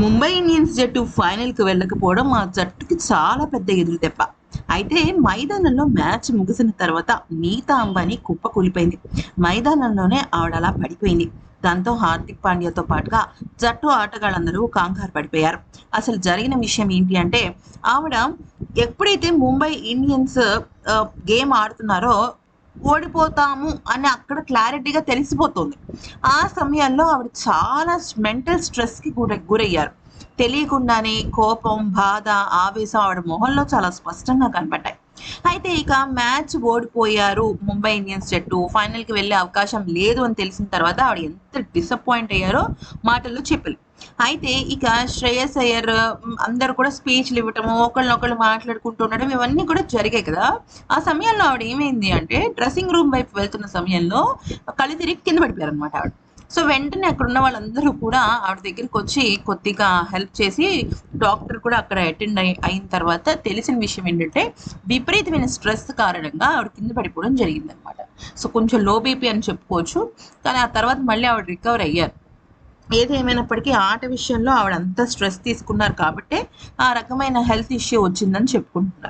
Mumbai Indians జట్టు ఫైనల్కి వెళ్ళకపోవడం ఆ జట్టుకి చాలా పెద్ద ఎదురు దెబ్బ. అయితే మైదానంలో మ్యాచ్ ముగిసిన తర్వాత నీతా అంబానీ కుప్ప కూలిపోయింది. మైదానంలోనే ఆవిడ అలా పడిపోయింది. దాంతో హార్దిక్ పాండ్యాతో పాటుగా జట్టు ఆటగాళ్ళందరూ కాంగారు పడిపోయారు. అసలు జరిగిన విషయం ఏంటి అంటే ఆవిడ ఎప్పుడైతే ముంబై ఇండియన్స్ గేమ్ ఆడుతున్నారో ఓడిపోతాము అని అక్కడ క్లారిటీగా తెలిసిపోతుంది. ఆ సమయంలో ఆవిడ చాలా మెంటల్ స్ట్రెస్కి గుర గురయ్యారు. తెలియకుండానే కోపం బాధ ఆవేశం ఆవిడ మొహంలో చాలా స్పష్టంగా కనపడ్డాయి. అయితే ఇక మ్యాచ్ ఓడిపోయారు ముంబై ఇండియన్స్ జట్టు. ఫైనల్కి వెళ్ళే అవకాశం లేదు అని తెలిసిన తర్వాత ఆవిడ ఎంత డిసప్పాయింట్ అయ్యారో మాటల్లో చెప్పలేదు అయితే ఇక శ్రేయస్ అయ్యర్ అందరు కూడా స్పీచ్లు ఇవ్వటము ఒకళ్ళనొకళ్ళు మాట్లాడుకుంటూ ఉండడం ఇవన్నీ కూడా జరిగాయి కదా. ఆ సమయంలో ఆవిడ ఏమైంది అంటే డ్రెస్సింగ్ రూమ్ వైపు వెళ్తున్న సమయంలో కళ్ళు తిరిగి కింద పడిపోయారు అనమాట ఆవిడ. సో వెంటనే అక్కడ ఉన్న వాళ్ళందరూ కూడా ఆవిడ దగ్గరికి వచ్చి కొద్దిగా హెల్ప్ చేసి డాక్టర్ కూడా అక్కడ అటెండ్ అయి అయిన తర్వాత తెలిసిన విషయం ఏంటంటే విపరీతమైన స్ట్రెస్ కారణంగా ఆవిడ కింద పడిపోవడం జరిగిందనమాట సో కొంచెం లో బీపీ అని చెప్పుకోవచ్చు. కానీ ఆ తర్వాత మళ్ళీ ఆవిడ రికవర్ అయ్యారు. ఏది ఏమైనప్పటికీ ఆట విషయంలో ఆవిడ అంతా స్ట్రెస్ తీసుకున్నారు కాబట్టి ఆ రకమైన హెల్త్ ఇష్యూ వచ్చిందని చెప్పుకుంటున్నారు.